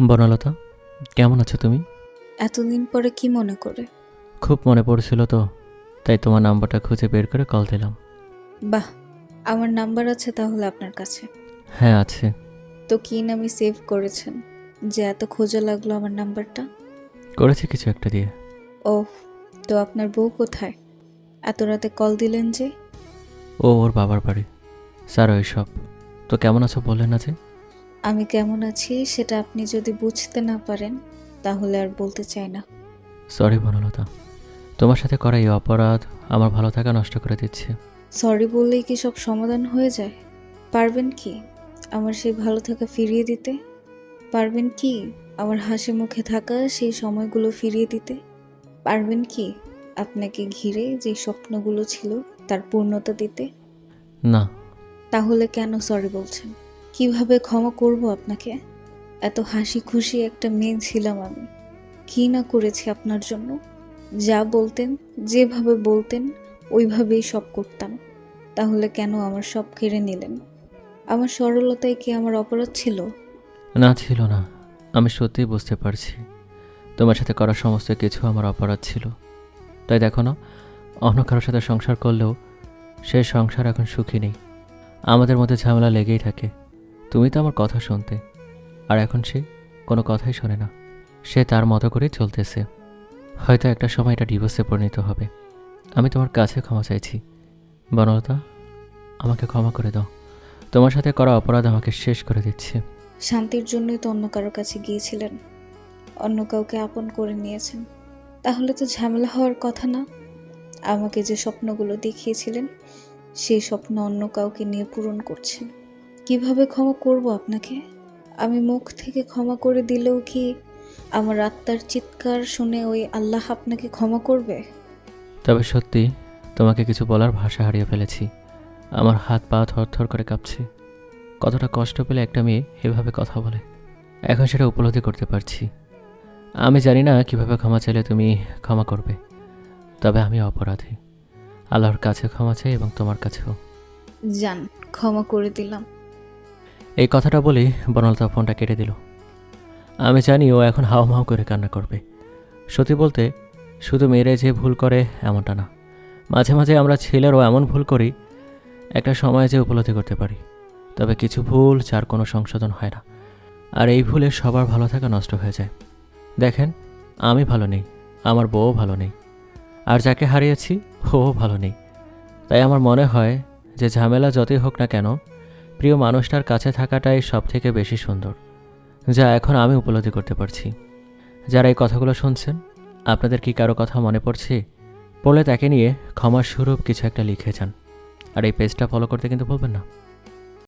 বনলতা কেমন আছো তুমি? এতদিন পরে কি মনে করে? খুব মনে পড়ছিল তো তাই তোমার নাম্বারটা খুঁজে বের করে কল দিলাম। বাহ আমার নাম্বার আছে তাহলে আপনার কাছে। হ্যাঁ আছে। তো কি নামে সেভ করেছেন? যে এত খোঁজা লাগল আমার নাম্বারটা? করেছি কিছু একটা দিয়ে। ও তো আপনার বউ কোথায়? এত রাতে কল দিলেন যে? ও ওর বাবার বাড়ি। স্যার ওইসব। তো কেমন আছো বললেন না যে? আমি কেমন আছি সেটা আপনি যদি বুঝতে না পারেন তাহলে আর বলতে চাই না। সরি বনলতা। তোমার সাথে করা এই অপরাধ আমার ভালো থাকা নষ্ট করে দিচ্ছে। সরি বললেই কি সব সমাধান হয়ে যায়? পারবেন কি আমার সেই ভালো থাকা ফিরিয়ে দিতে? পারবেন কি আমার হাসি মুখে থাকা সেই সময়গুলো ফিরিয়ে দিতে? পারবেন কি আপনাকে ঘিরে যে স্বপ্নগুলো ছিল তার পূর্ণতা দিতে? না। তাহলে কেন সরি বলছেন? কীভাবে ক্ষমা করব আপনাকে? এত হাসি খুশি একটা মেয়ে ছিলাম আমি। কি না করেছি আপনার জন্য? যা বলতেন, যেভাবে বলতেন, ওইভাবেই সব করতাম। তাহলে কেন আমার সব কেড়ে নিলেন? আমার সরলতায় কি আমার অপরাধ ছিল? না ছিল না। আমি সত্যিই বুঝতে পারছি। তোমার সাথে করা সমস্ত কিছু আমার অপরাধ ছিল। তাই দেখো না, অন্য কারোর সাথে সংসার করলেও সেই সংসার এখন সুখী নেই। আমাদের মধ্যে ঝামেলা লেগেই থাকে। তুমি তো আমার কথা শুনতে। আর এখন সে কোনো কথাই শোনে না। সে তার মতো করেই চলতেছে। হয়তো একটা সময় এটা ডিভোর্সে পরিণত হবে। আমি তোমার কাছে ক্ষমা চাইছি। বনলতা, আমাকে ক্ষমা করে দাও। তোমার সাথে করা অপরাধ আমাকে শেষ করে দিচ্ছে। শান্তির জন্যই তো অন্য কারও কাছে গিয়েছিলেন। অন্য কাউকে আপন করে নিয়েছেন। তাহলে তো ঝামেলা হওয়ার কথা না? আমাকে যে স্বপ্নগুলো দেখিয়েছিলেন, সেই স্বপ্ন অন্য কাউকে নিয়ে পূরণ করছেন। কীভাবে ক্ষমা করব আপনাকে? আমি মুখ থেকে ক্ষমা করে দিলেও কি আমার আত্মার চিৎকার শুনে ওই আল্লাহ আপনাকে ক্ষমা করবে? তবে সত্যি তোমাকে কিছু বলার ভাষা হারিয়ে ফেলেছি। আমার হাত পা থরথর করে কাঁপছে। কতটা কষ্ট পেলে একটা মেয়ে এভাবে কথা বলে। এখন সেটা উপলব্ধি করতে পারছি। আমি জানি না কীভাবে ক্ষমা চাইলে তুমি ক্ষমা করবে। তবে আমি অপরাধী। আল্লাহর কাছে ক্ষমা চাই এবং তোমার কাছেও। যান ক্ষমা করে দিলাম। এই কথাটা বলেই বনলতা ফোনটা কেটে দিল। আমি জানি ও এখন হাও মাও করে কান্না করবে। সত্যি বলতে, শুধু মেয়েরাই যে ভুল করে এমনটা না। মাঝে মাঝে আমরা ছেলেরও এমন ভুল করি, একটা সময় যে উপলব্ধি করতে পারি। তবে কিছু ভুল যার কোনো সংশোধন হয় না। আর এই ভুলে সবার ভালো থাকা নষ্ট হয়ে যায়। দেখেন, আমি ভালো নেই, আমার বউও ভালো নেই। আর যাকে হারিয়েছি, ও ভালো নেই। তাই আমার মনে হয় যে ঝামেলা যতই হোক না কেন প্রিয় মানুষটার কাছে থাকাটাই সব থেকে বেশি সুন্দর, যা এখন আমি উপলব্ধি করতে পারছি। যারা এই কথাগুলো শুনছেন, আপনাদের কি কারও কথা মনে পড়ছে? পড়লে তাকে নিয়ে ক্ষমাস্বরূপ কিছু একটা লিখে যান। আর এই পেজটা ফলো করতে কিন্তু বলবেন না।